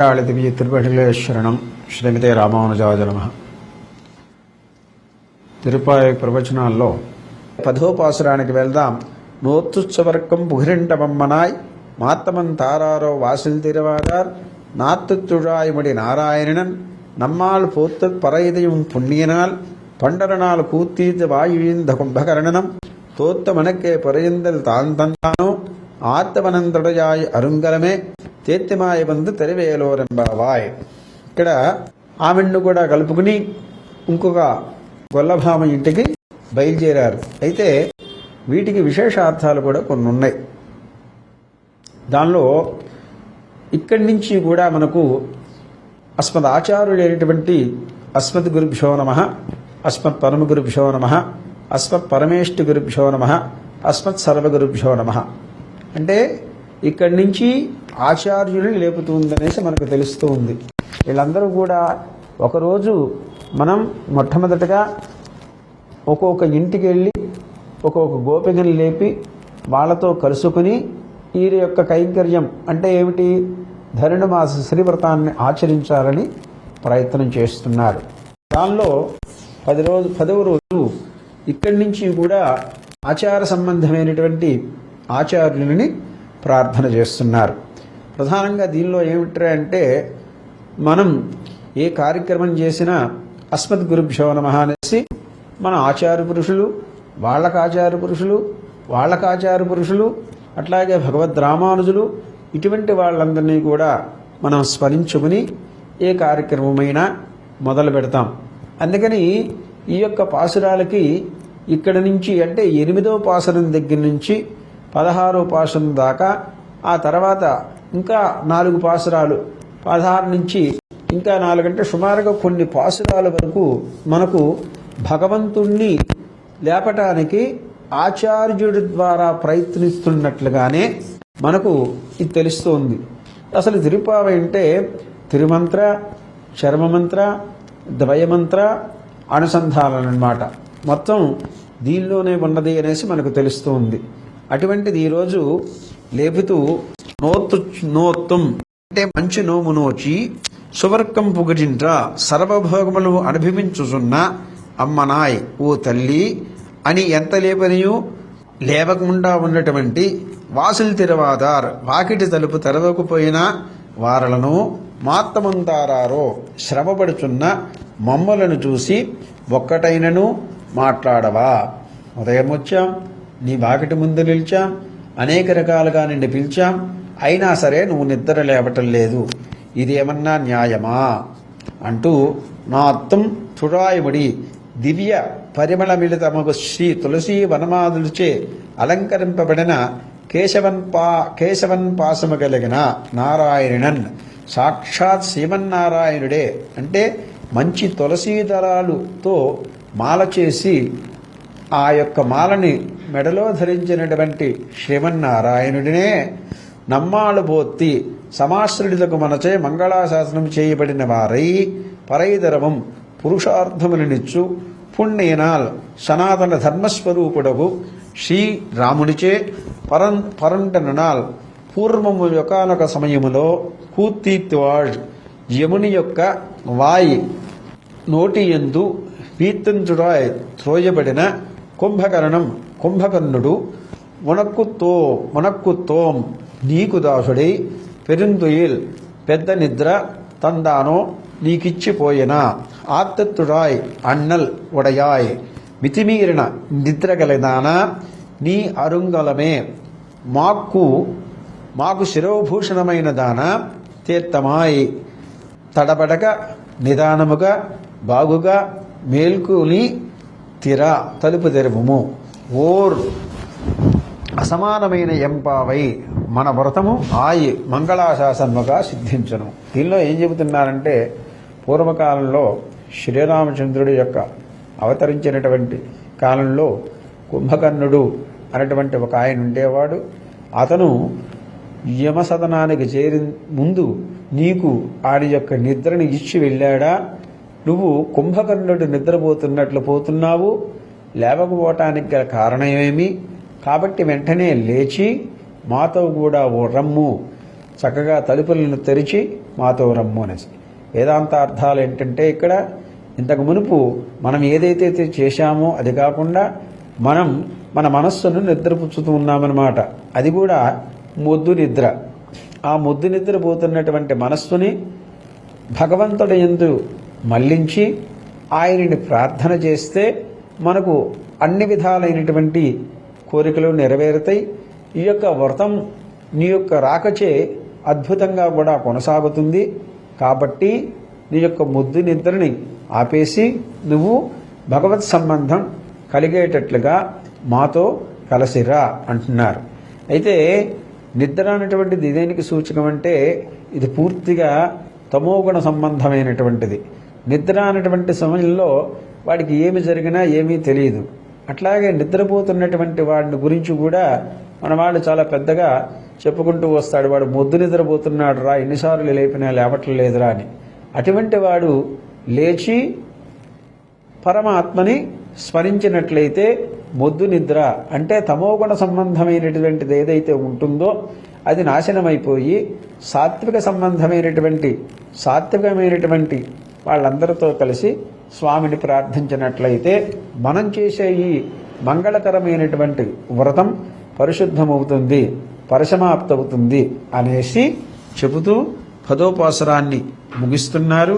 திவ்ய திருவகிலேஸ்வரனம் శ్రీమతే రామానుజాజనమ తిరుపాయ ప్రవచనాల్లో పథోపాసురానికి వెళ్దాం నోత్తుత్సవర్కం పుగిరింటమమ్మనాయ్ మాత్తమన్ తారారో వాసిల్ తిరువారార్ நாத்துத்துழாய்மடி நாராயணன் நம்மால் போத்த பறையதையும் புண்ணியனால் பண்டரனால் கூத்தீத்து வாயுந்த கும்பகரணனம் தோத்த மனக்கே பறையந்தல் தான் தந்தானோ ஆத்தவனந்தடையாய் அருங்கலமே తేత్యమాయ బంధు తెరవేలోరెంబావాయ్. ఇక్కడ ఆమెను కూడా కలుపుకుని ఇంకొక గొల్లభామ ఇంటికి బయలుదేరారు. అయితే వీటికి విశేషార్థాలు కూడా కొన్ని ఉన్నాయి దానిలో ఇక్కడి నుంచి కూడా మనకు అస్మద్ ఆచార్యుడైనటువంటి అస్మద్ గురుభ్యో నమ అస్మత్ పరమ గురుభ్యో నమ అస్మత్ పరమేష్టి గురుభ్యో నమ అస్మత్ సర్వగురుభ్యో నమ. అంటే ఇక్కడి నుంచి ఆచార్యులు లేపుతుందనేసి మనకు తెలుస్తూ ఉంది. వీళ్ళందరూ కూడా ఒకరోజు మనం మొట్టమొదటగా ఒక్కొక్క ఇంటికి వెళ్ళి ఒక్కొక్క గోపికని లేపి వాళ్ళతో కలుసుకుని వీరి యొక్క కైంకర్యం అంటే ఏమిటి? ధనుమాస శ్రీవ్రతాన్ని ఆచరించాలని ప్రయత్నం చేస్తున్నారు. దానిలో పది రోజు పదవ రోజు ఇక్కడి నుంచి కూడా ఆచార సంబంధమైనటువంటి ఆచార్యులని ప్రార్థన చేస్తున్నారు. ప్రధానంగా దీనిలో ఏమిట్రా అంటే మనం ఏ కార్యక్రమం చేసినా అస్మద్ గురుభ్యో నమ అనేసి మన ఆచార్య పురుషులు వాళ్ళకు ఆచార్య పురుషులు వాళ్ళకు ఆచార్య పురుషులు అట్లాగే భగవద్ రామానుజులు ఇటువంటి వాళ్ళందరినీ కూడా మనం స్మరించుకుని ఏ కార్యక్రమమైనా మొదలు పెడతాం. అందుకని ఈ యొక్క పాసురాలకి ఇక్కడ నుంచి అంటే ఎనిమిదో పాసురం దగ్గర నుంచి పదహారో పాసురం దాకా ఆ తర్వాత ఇంకా నాలుగు పాసురాలు పదహారు నుంచి ఇంకా నాలుగంటే సుమారుగా కొన్ని పాసురాల వరకు మనకు భగవంతుణ్ణి లేపటానికి ఆచార్యుడి ద్వారా ప్రయత్నిస్తున్నట్లుగానే మనకు ఇది తెలుస్తోంది. అసలు తిరుపావ అంటే తిరుమంత్ర చర్మమంత్ర ద్వయమంత్ర అనుసంధానం అన్నమాట మొత్తం దీనిలోనే ఉన్నది అనేసి మనకు తెలుస్తుంది. అటువంటిది ఈరోజు లేపుతూ నోత్తు నోత్తం అంటే మంచి నోము నోచి సువర్గం పుగజింట్ర సర్వభోగములు అనుభవించుచున్న అమ్మనాయ్ ఓ తల్లి అని ఎంత లేపనియు? లేవకుండా ఉన్నటువంటి వాసులు తెరవాదార్. వాకిటి తలుపు తెరవకపోయినా వారలను మాత్తమంతారారో శ్రమపడుచున్న మమ్మలను చూసి ఒక్కటైనను మాట్లాడవా? ఉదయం వచ్చాం. నీ వాకిటి ముందు నిలిచాం అనేక రకాలుగా నిన్ను పిలిచాం. అయినా సరే నువ్వు నిద్ర లేవటం లేదు. ఇదేమన్నా న్యాయమా? అంటూ నా అత్తం చుడాయముడి దివ్య పరిమళమిళితమగు శ్రీ తులసీ వనమాదులచే అలంకరింపబడిన కేశవన్ పా కేశవన్ పాసము కలిగిన నారాయణన్ సాక్షాత్ శ్రీమన్నారాయణుడే. అంటే మంచి తులసీ దళాలుతో మాల చేసి ఆ యొక్క మాలని మెడలో ధరించినటువంటి శ్రీమన్నారాయణుడినే నమ్మాలు పోత్తి సమాశ్రుడితకు మనచే మంగళాశాసనం చేయబడిన వారై పరైదరవం పురుషార్థములనిచ్చు పుణ్యనాల్ సనాతన ధర్మస్వరూపుడగు శ్రీ రామునిచే పరం పరంటనాల్ పూర్వము యొకానొక సమయములో కూతీత్వాళ్ యముని యొక్క వాయి నోటి ఎందు వీత్తంచుడాయ్ త్రోయబడిన కుంభకరణం కుంభకర్ణుడు మునక్కుతో మునక్కుతోం నీకు దాసుడై పెరుందుయిల్ పెద్ద నిద్ర తందానో నీకిచ్చిపోయిన? ఆత్తత్తుడాయ్ అన్నల్ ఉడయాయ్ మితిమీరిన నిద్రగలదాన నీ అరుంగలమే మాకు మాకు శిరోభూషణమైన దాన తీర్థమాయ్ తడబడక నిదానముగా బాగుగా మేల్కొని తిర తలుపు తెరుపుము ఓర్ అసమానమైన ఎంపావై మన వ్రతము ఆయి మంగళాశాసనముగా సిద్ధించను. దీనిలో ఏం చెబుతున్నారంటే పూర్వకాలంలో శ్రీరామచంద్రుడి యొక్క అవతరించినటువంటి కాలంలో కుంభకర్ణుడు అనేటువంటి ఒక ఆయన ఉండేవాడు. అతను యమసదనానికి చేరి ముందు నీకు ఆడి యొక్క నిద్రని ఇచ్చి వెళ్ళాడా? నువ్వు కుంభకర్ణుడు నిద్రపోతున్నట్లు పోతున్నావు లేవకపోవటానికి గల కారణమేమి? కాబట్టి వెంటనే లేచి మాతో కూడా ఓ రమ్ము. చక్కగా తలుపులను తెరిచి మాతో రమ్ము అనేసి. వేదాంత అర్థాలు ఏంటంటే ఇక్కడ ఇంతకు మునుపు మనం ఏదైతే చేశామో అది కాకుండా మనం మన మనస్సును నిద్రపుచ్చుతూ ఉన్నామన్నమాట. అది కూడా మొద్దు నిద్ర. ఆ మొద్దు నిద్రపోతున్నటువంటి మనస్సుని భగవంతుడు ఎందు మళ్ళించి ఆయనని ప్రార్థన చేస్తే మనకు అన్ని విధాలైనటువంటి కోరికలు నెరవేరుతాయి. ఈ యొక్క వ్రతం నీ యొక్క రాకచే అద్భుతంగా కూడా కొనసాగుతుంది. కాబట్టి నీ యొక్క ముద్దు నిద్రని ఆపేసి నువ్వు భగవత్ సంబంధం కలిగేటట్లుగా మాతో కలసిరా అంటున్నారు. అయితే నిద్ర అనేటువంటిది దేనికి సూచకం అంటే ఇది పూర్తిగా తమోగుణ సంబంధమైనటువంటిది. నిద్ర అనేటువంటి సమయంలో వాడికి ఏమి జరిగినా ఏమీ తెలియదు. అట్లాగే నిద్రపోతున్నటువంటి వాడిని గురించి కూడా మన వాళ్ళు చాలా పెద్దగా చెప్పుకుంటూ వస్తాడు. వాడు మొద్దు నిద్రపోతున్నాడు రా ఎన్నిసార్లు లేపినా లేవట్లేదురా అని. అటువంటి వాడు లేచి పరమాత్మని స్మరించినట్లయితే మొద్దు నిద్ర అంటే తమోగుణ సంబంధమైనటువంటిది ఏదైతే ఉంటుందో అది నాశనమైపోయి సాత్విక సంబంధమైనటువంటి సాత్వికమైనటువంటి వాళ్ళందరితో కలిసి స్వామిని ప్రార్థించినట్లయితే మనం చేసే ఈ మంగళకరమైనటువంటి వ్రతం పరిశుద్ధమవుతుంది పరిసమాప్తవుతుంది అనేసి చెబుతూ పదోపాసరాన్ని ముగిస్తున్నారు.